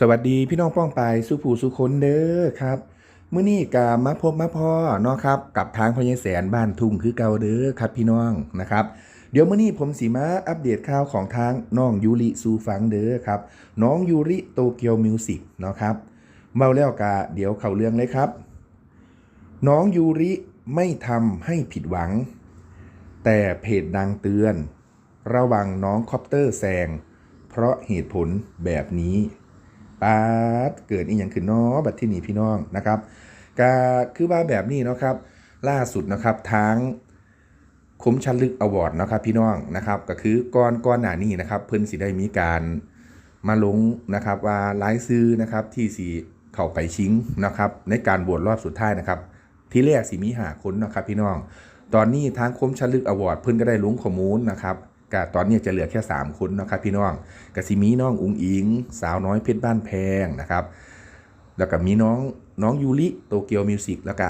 สวัสดีพี่น้องป้องไปสุผูสุคนเด้อครับเมื้อนี้กามาพบมาพ่อเนาะครับ กับทางพญแสนบ้านทุ่งคือเก่าเด้อครับพี่น้องนะครับ เดี๋ยวเมื้อนี้ผมสีมาอัปเดตข่าวของทางน้องยูริสูฟังเด้อครับ น้องยูริโตเกียวมิวสิกเนาะครับเมาแล้วกาเดี๋ยวเข้าเรื่องเลยครับ น้องยูริไม่ทำให้ผิดหวัง แต่เพจดังเตือน ระวังน้องคอปเตอร์แซงเพราะเหตุผลแบบนี้ ปาดเกิดอีกอย่างขึ้นเนาะบัดที่นี่พี่น้องนะครับก็คือว่าแบบนี้เนาะครับล่าสุดนะครับทางคมชันลึกอวอร์ดนะครับพี่น้องนะครับก็คือก่อนก่อนหน้านี้นะครับ เพิ่นสิได้มีการมาลงนะครับว่าไลายซื้อนะครับที่สีเข้าไปชิงนะครับ ในการบวชรอบสุดท้ายนะครับ ที่แรกสิมีหาคนนะครับพี่น้อง ตอนนี้ทางคมชันลึกอวอร์ดเพิ่นก็ได้ลงข้อมูลนะครับ ก็ตอนนี้จะเหลือแค่ 3 คนนะครับพี่น้องกสิมีน้องอุงอิง สาวน้อยเพชรบ้านแพงนะครับ แล้วก็มีน้องน้องยูริโตเกียวมิวสิกแล้วก็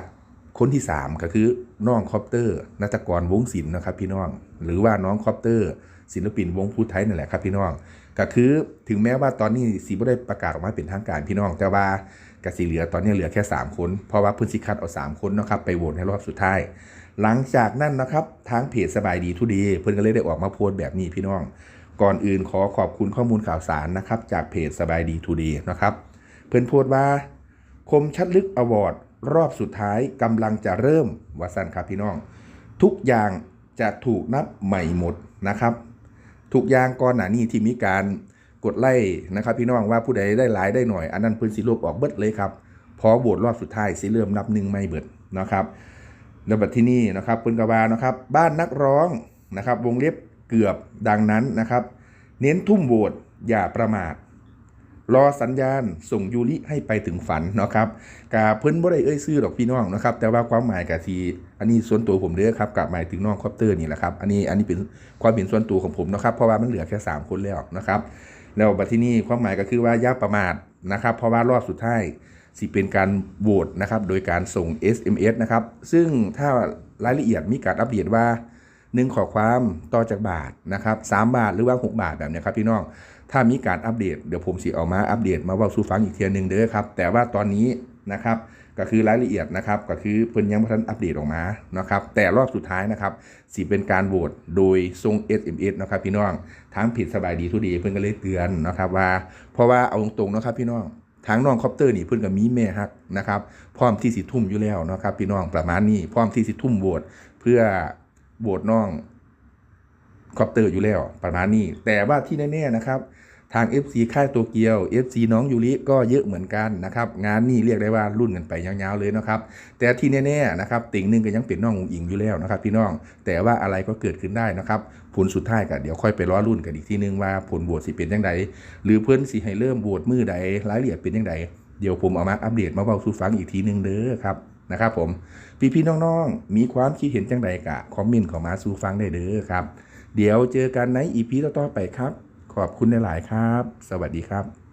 คนที่ 3 ก็คือน้องคอปเตอร์นัตกรวงศิลป์นะครับพี่น้อง หรือว่าน้องคอปเตอร์ ศิลปินวงพูดไทยนั่นแหละครับพี่น้อง ก็คือถึงแม้ว่าตอนนี้สีบ่ได้ประกาศออกมาเป็นทางการพี่น้อง แต่ว่ากสิเหลือตอนนี้เหลือแค่ 3 คน เพราะว่าพื้นสิคัดเอา 3 คนนะครับไปโหวตในรอบสุดท้าย หลังจากนั้นนะครับทางเพจสบายดีทุดี เพื่อนก็เลยได้ออกมาโพสต์แบบนี้พี่น้อง ก่อนอื่นขอขอบคุณข้อมูลข่าวสารนะครับจากเพจสบายดีทูดีนะครับเพื่อนโพสต์ว่า คมชัดลึกอวอร์ดรอบสุดท้ายกำลังจะเริ่มวาสันครับพี่น้อง ทุกอย่างจะถูกนับใหม่หมดนะครับ ทุกอย่างก่อนหน้านี้ที่มีการกดไล่นะครับพี่น้องว่าผู้ใดได้หลายได้หน่อย อันนั้นพื้นสีลบออกเบิดเลยครับพอโหวตรอบสุดท้ายสีเริ่มนับหนึ่งไม่เบิดนะครับแล้วบัดที่นี่นะครับปืนกบานะครับบ้านนักร้องนะครับวงเล็บเกือบดังนั้นนะครับ เน้นทุ่มโหวตอย่าประมาท รอสัญญาณส่งยูริให้ไปถึงฝันเนาะครับกาเพิ่นบ่ได้เอ้ยซื้อดอกพี่น้องนะครับ แต่ว่าความหมายกะทีอันนี้ส่วนตัวผมเด้อครับกับหมายถึงน้องคอปเตอร์นี่แหละครับ อันนี้อันนี้เป็นความเห็นส่วนตัวของผมนะครับเพราะว่ามันเหลือแค่ 3 คนแล้วนะครับ แล้วบัดที่นี่ความหมายก็คือว่าย่าประมาทนะครับเพราะว่ารอบสุดท้ายสิเป็นการโหวตนะครับโดยการส่ง SMS นะครับซึ่งถ้ารายละเอียดมีการอัปเดตว่า หนึ่งขอความต่อจากบาทนะครับสามบาทหรือว่า 6 บาทแบบนี้ครับพี่น้องถ้ามีการอัปเดตเดี๋ยวผมสิเอามาอัปเดตมาว่าสู่ฟังอีกเทียหนึงเด้อครับแต่ว่าตอนนี้นะครับก็คือรายละเอียดนะครับก็คือเพิ่นยังไม่ทันอัปเดตออกมานะครับแต่รอบสุดท้ายนะครับสิเป็นการโหวตโดยทรง SMS นะครับพี่น้องทางผิดสบายดีทุดีเพิ่นก็เลยเตือนนะครับว่า เพราะว่าเอาตรงๆนะครับพี่น้องทางน้องคอปเตอร์นี่เพิ่นก็มีแม่ฮักนะครับพร้อมที่สิทุ่มอยู่แล้วนะครับพี่น้องประมาณนี้พร้อมที่สิทุ่มโหวตเพื่อ โหวตน้องคอปเตอร์อยู่แล้วประมาณนี้ แต่ว่าที่แน่ๆนะครับ ทาง FC ค่ายโตเกียว FC น้องยูริก็เยอะเหมือนกันนะครับ งานนี้เรียกได้ว่ารุ่นกันไปยาวๆเลยนะครับ แต่ที่แน่ๆนะครับติ่งหนึงก็ยังเป็นน้องอุงอิงอยู่แล้วนะครับ พี่น้องแต่ว่าอะไรก็เกิดขึ้นได้นะครับ ผลสุดท้ายก็เดี๋ยวค่อยไปล้อรุ่นกันอีกทีนึงว่าผลโหวตสิเป็นยังไงหรือเพื่อนสิให้เริ่มโหวตมือใดรายละเอียดเป็นยังไงเดี๋ยวผมเอามาอัปเดตมาเบาสู่ฟังอีกทีนึงเด้อครับ นะครับผมพี่พี่น้องๆ มีความคิดเห็นจังใดกะคอมเมนต์ของมาสู่ฟังได้เด้อครับ เดี๋ยวเจอกันในอีพีต่อๆไปครับ ขอบคุณหลายๆครับ สวัสดีครับ